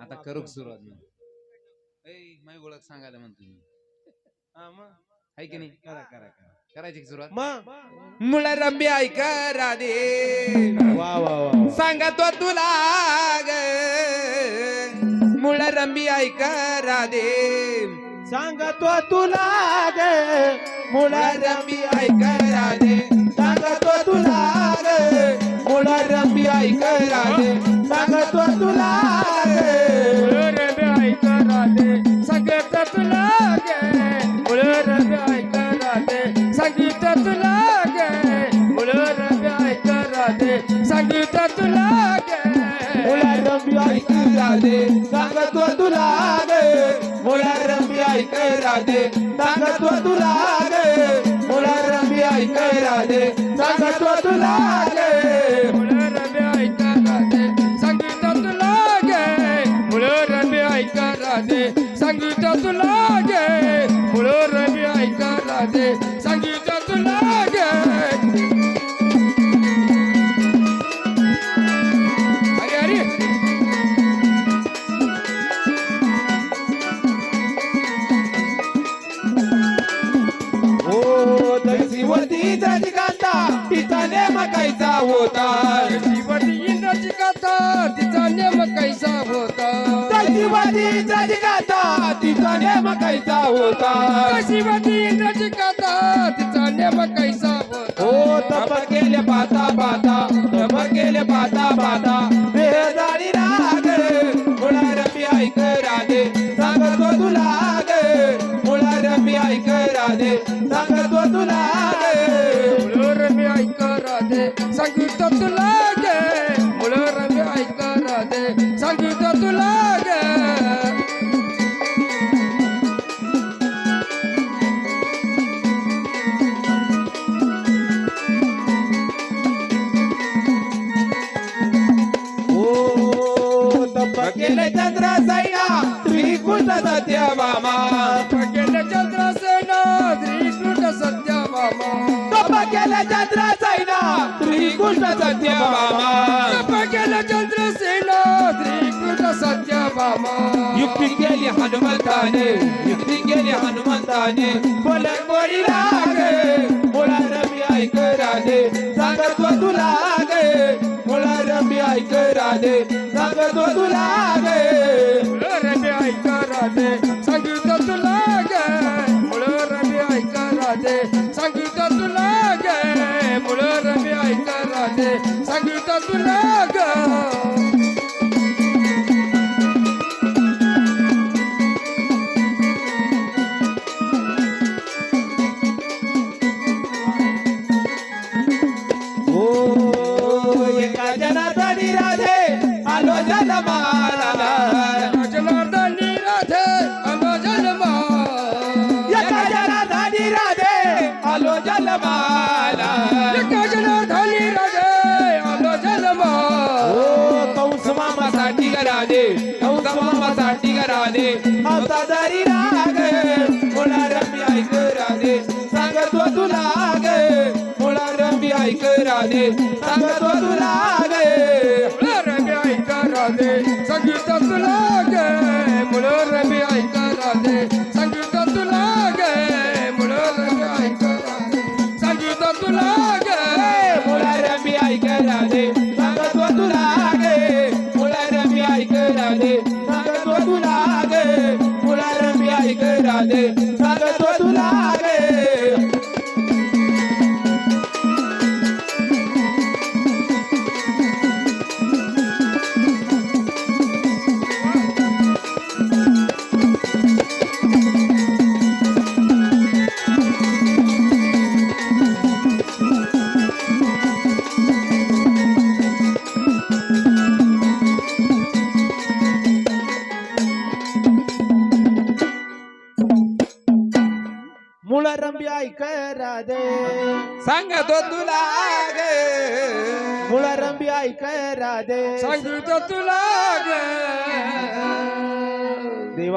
आता करू सुरुवात ए माझी ओळख सांगायला म्हणतो मी. हा, मग. आहे की नाही? करा करा करा. करायची सुरुवात? मग? मुळा रंबी ऐक राधे. वा वा वा सांगतो तुला ग. मुळा रंबी ऐक राधे. सांगतो तुला ग. मुळा मुळा रंबी ऐक राधे. सांगतो तुला ग. मुळा रंबी ऐक राधे. सांगतो तुला राधे सांगतो तुला गे. मुळा रंबी ऐक राधे सांगतो तुला गे. मुळा रंबी ऐक राधे सांगतो तुला रंबी ऐक राधे संगीत तुला गे. मुळ रंबी ऐक राधे संगीत तुला गे. मुळ रंबी ऐक राधे संगीत तुला दशीवती जजकांता तिचा नेम कैसा होता? शिवती इंद्राची कथा तिचा नेम कैसा होता? दशीवती जजकांता तिचा नेम कैसा होता? शिवती इंद्राची कथा तिचा नेम कैसा होता? तप केले तप केले चंद्र सैया श्रीकृष्ण सत्य मामा। गेले चंद्रसेन श्रीकृष्ण सत्य मामा। तप केले चंद्र सैना श्रीकृष्ण सत्य मामा। गेले चंद्रसेन श्रीकृष्ण सत्य मामा। युक्ती केली हनुमंताने युक्ती केली हनुमंताने। बोल बोली लागे मुळा रमी ऐक राधे। ऐक राधे सांगतो तुला गे रमी ऐक राधे संगीत तुला गे मुळ रमी ऐक राधे संगीत तुला गे मुळ रमी ऐक राधे संगीत तुला गे मामासाठी राधे कंस मामासाठी राधे आता जरी राग मुळा रमी ऐक राधे. सांगतो तुला ग मुळा रमी ऐक राधे. सांगतो ऐक रंबी ऐक राधे सांगतो तुला गे मुळा रंबी ऐक राधे संगीत तुला गे देवा